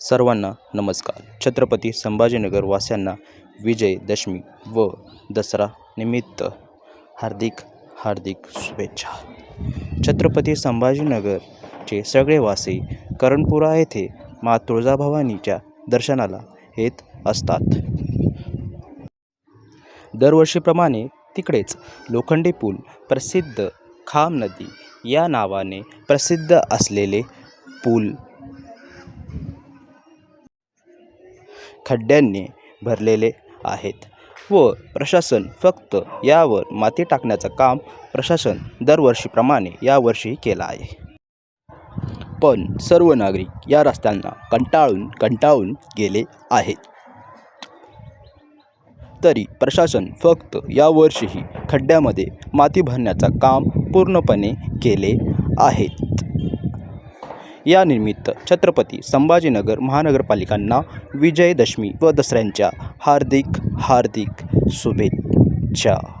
सर्वांना नमस्कार. छत्रपती संभाजीनगर वास्यांना विजयदशमी व दसरा निमित्त हार्दिक हार्दिक शुभेच्छा. छत्रपती संभाजीनगरचे सगळे वासी करणपुरा येथे मा. तुळजाभवानीच्या दर्शनाला येत असतात. दरवर्षीप्रमाणे तिकडेच लोखंडी पूल प्रसिद्ध खाम नदी या नावाने प्रसिद्ध असलेले पूल खड्ड्यांनी भरलेले आहेत व प्रशासन फक्त यावर माती टाकण्याचं काम प्रशासन दरवर्षीप्रमाणे यावर्षीही केलं आहे. पण सर्व नागरिक या रस्त्यांना कंटाळून कंटाळून गेले आहेत. तरी प्रशासन फक्त यावर्षीही खड्ड्यामध्ये माती भरण्याचं काम पूर्णपणे केले यानिमित्त छत्रपती संभाजीनगर महानगरपालिकांना विजयदशमी व दसऱ्यांच्या हार्दिक हार्दिक शुभेच्छा.